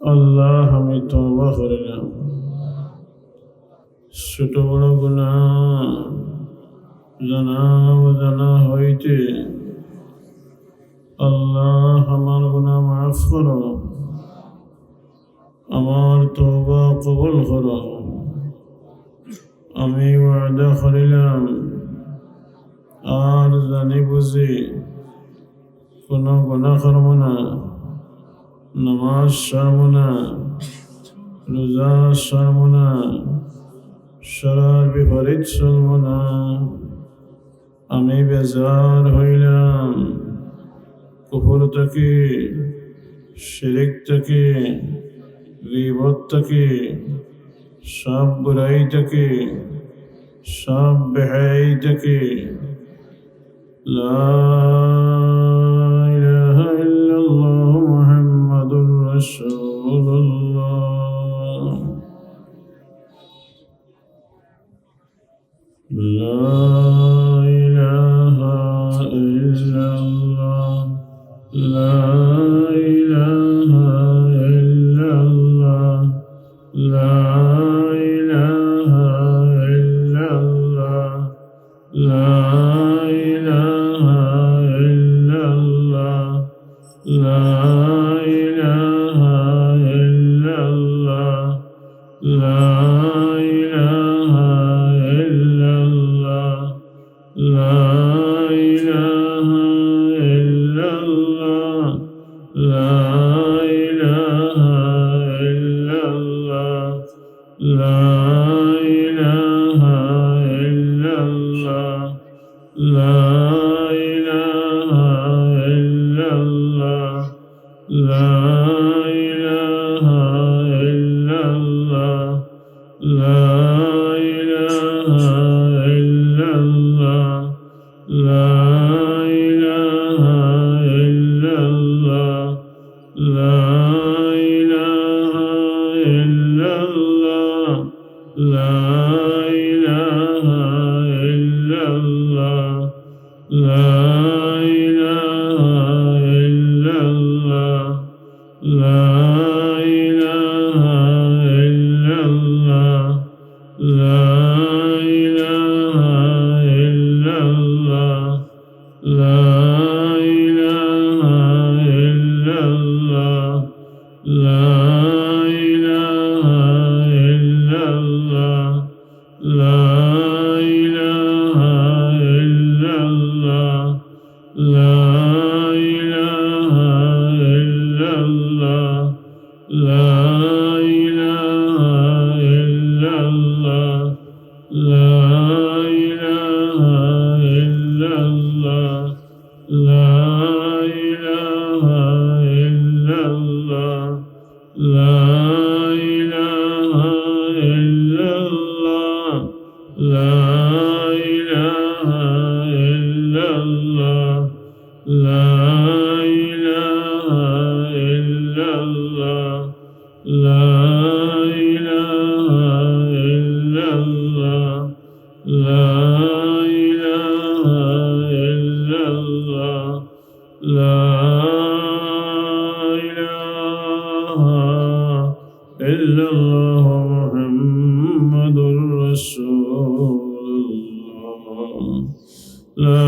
আল্লাহ, আমি তওবা করলাম ছোট বড় গুণা জানা অজানা হইতে আল্লাহ, আমার গুণা মাফ করো। আমার তওবা কবল করো। আমি ওয়াদা করিলাম, আর জানি বুঝি কোনো গুণা করব না। নামাজ সারব না রোজা সারব না বিপরীত আমি বেজার হইলাম কুকুর থেকে, শিরিক থেকে রিবত থেকে, সব বুরাই থেকে, সব বেহাই থেকে। لا إله La ilahe illallah Muhammedur Resulullah. La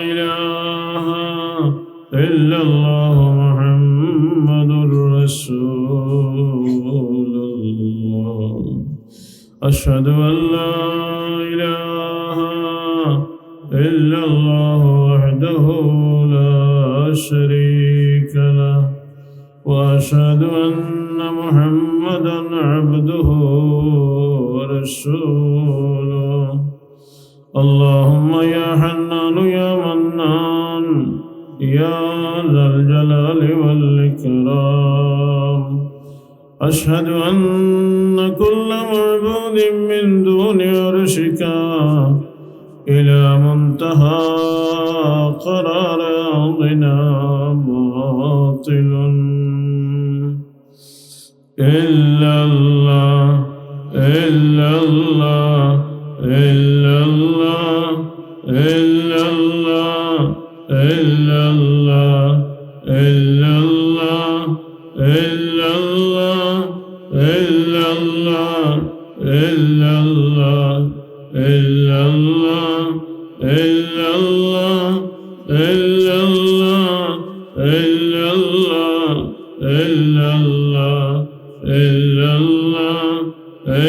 ilahe illallah Muhammedur Resulullah. Eşhedü en la ilahe illallah وحده لا شريك له وأشهد أن محمدا عبده ورسوله. اللهم يا حنان يا منان يا ذا الجلال والإكرام. أشهد أن كل معبود من دون عرشك إلى منتهى قرار أرضنا باطل. إلا الله إلا الله إلا الله إلا الله إلا الله.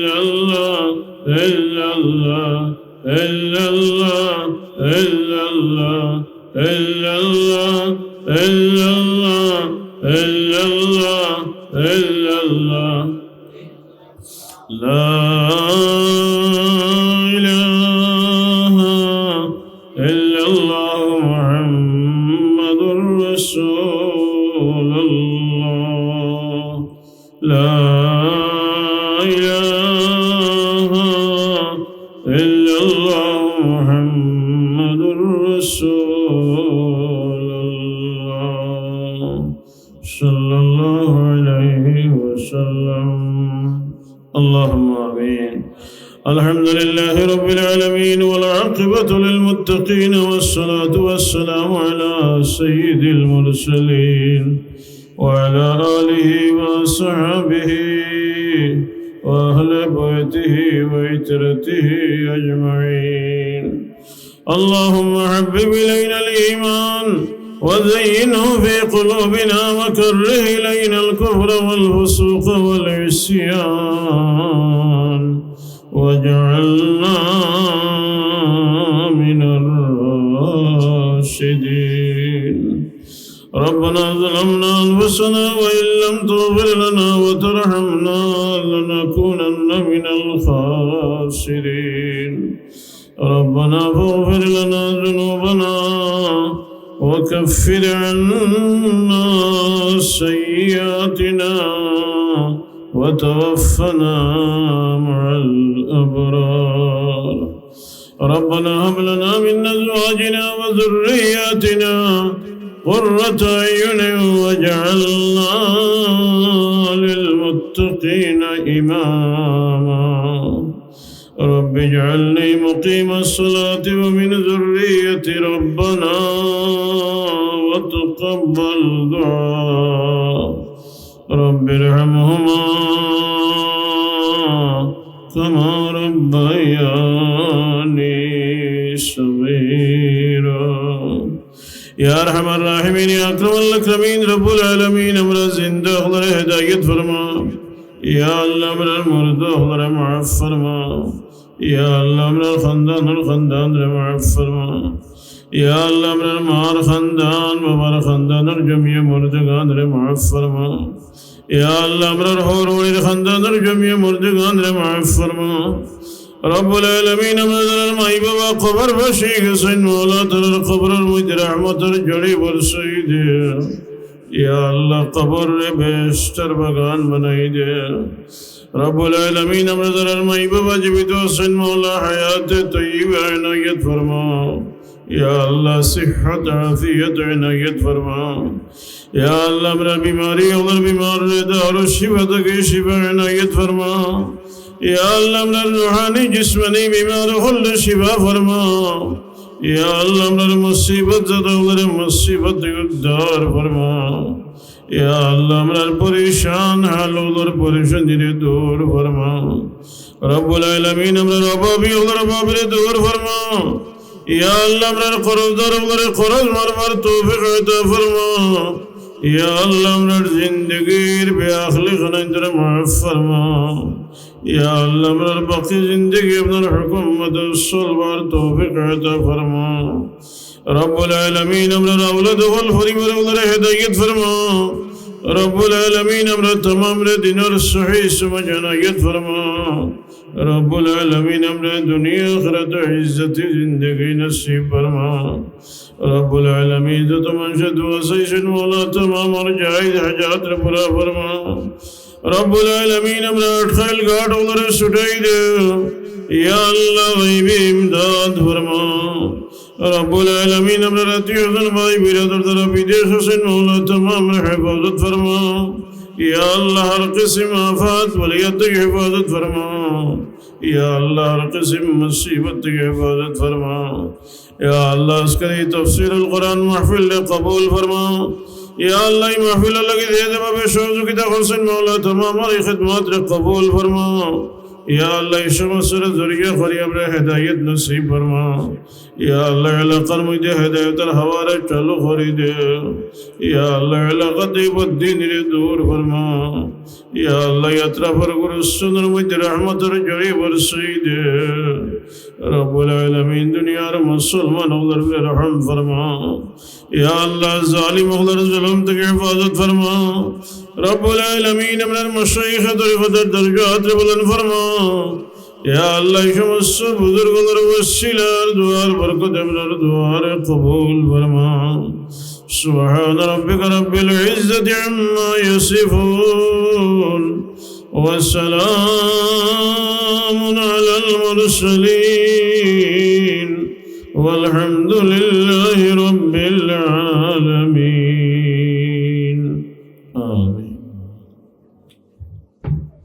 illallah, illallah, illallah, illallah, illallah, illallah, illallah, illallah. La ilahe illallah Muhammedur Resulullah. La للمتقين والصلاة والسلام على سيد المرسلين وعلى آله وصحبه وأهل بيته وعترته أجمعين اللهم حبب إلينا الإيمان وزينه في قلوبنا وكره إلينا الكفر والفسوق والعصيان واجعلنا ربنا ظلمنا أنفسنا وإن لم تغفر لنا وترحمنا لنكونن من الخاسرين. ربنا فاغفر لنا ذنوبنا وكفر عنا سيئاتنا وتوفنا مع الأبرار. ربنا هب لنا من أزواجنا وذرياتنا قرة أعين واجعلنا للمتقين إماما رب اجعلني مقيم الصلاة ومن ذرية ربنا وتقبل دعاء رب ارحمهما كما ربياني صغيرا یا رحم الراحمین یا اکرم الاکرمین رب العالمین امرا زندہ اخلر ہدایت فرما یا اللہ امرا مرد اخلر معاف فرما یا اللہ امرا خاندان الخاندان رہ معاف فرما یا اللہ امرا مار خاندان مبار خاندان الجمعی مردگان رہ معاف فرما یا اللہ امرا حور ویر خاندان الجمعی مردگان رہ معاف فرما রব্বুল আলামিন আমাদের মাই বাবা কবর বসে গেছেন, মৌলা তার কবরের মধ্যে রহমতের জড়ি বরসাই দে ইয়া আল্লাহ কবর রে বেস্টার বাগান বানাই দে। রব্বুল আলামিন আমাদের মাই বাবা জীবিত আছেন, মৌলা হায়াতে তৈবা এনায়ত ফরমাও। ইয়া আল্লাহ সিহত আফিয়ত এনায়ত ফরমাও। ইয়া আল্লাহ আমরা বিমারি, ওদের বিমার রে দার শিবা থেকে শিবা এনায়ত ফরমাও। আল্লাহ, আমরা রুহানি জিসমানি বিমার হলে শিবা ফরমাও ইয়া আল্লাহ, আমরা মুসিবত ওদের মুসিবত উদ্ধার ফরমাও ইয়া আল্লাহ আমরার পরেশান হাল ওদের পরেশান দিনে দূর ফরমাও রব্বুল আলামিন আমরার অভাবী ওদের অভাবরে দূর ফরমাও ইয়া আল্লাহ আমরার করজদার ওদের করজ আল্লাহ জিন্দগির বেআখলি খানাইন্তর মাফ ফরমাও ইয়া আল্লাহ বাকি জিন্দগি আপনার হুকুমত চলবার তৌফিক আতা ফরমাও রব্বুল আলামিন আমরার আওলাদ ওয়াল পরিবার ওদের হেদায়েত ফরমাও রব্বুল আলমিন আমরা তমাম রে দিনের رب العالمین، ہم نے دنیا آخرت عزت، زندگی نصیب فرما۔ رب العالمین تو تمام شد سیشن مولا تمام اور جائز حجات رب را فرما۔ رب العالمین، ہم نے اٹھائل گاٹ عمر سٹائی دے۔ یا اللہ غیبی امداد فرما۔ رب العالمین ہمیں رتی حسن بھائی بیرہ در بیدیش حسن، مولا تمام حفاظت فرما۔ মৌলা তমাম হেফাজত ফরমাও ইয়া আল্লাহ হর কিসম আফাত ওলিয়ত থেকে হেফাজত ফরমাও ইয়া আল্লাহ হর কিসম মুসিবত থেকে হেফাজত ফরমাও ইয়া আল্লাহ আজকের তফসির আল কোরআন মাহফিল কবুল ফরমাও ইয়া আল্লাহ এই মাহফিল লাগে যে যেভাবে সহযোগিতা করছেন মৌলা তমাম আর এই খিদমত কবুল ফরমাও ইয়া আল্লাহ, এই সমস্যার জড়িয়ে করি আমরা হেদায়ত নসিব ফরমাও ইয়া আল্লাহ এলাকার মধ্যে হেদায়তের হাওয়ারে চালু করে দে। ইয়া আল্লাহ এলাকাতে বদিন রে দূর ফরমাও ইয়া আল্লাহ ইয়াত্রাফর গুরুসুনের মধ্যে রহমতের জড়ি বরসাই দে। রব্বুল আলামিন দুনিয়ার মুসলমান ওদের রহম ফরমাও ইয়া আল্লাহ, জালিম ওদের জুলুম থেকে হেফাজত ফরমাও রব্বুল আলামিন আপনার মশাইখ তরিকতের দরজাত বলেন ফরমাও ইয়া আল্লাহ এই সমস্ত বুজুর্গদের ওসিলার দুয়ার বরকত আপনার দুয়ার কবুল ফরমাও سبحان ربك رب العزة عما يصفون وسلام على المرسلين والحمد لله رب العالمين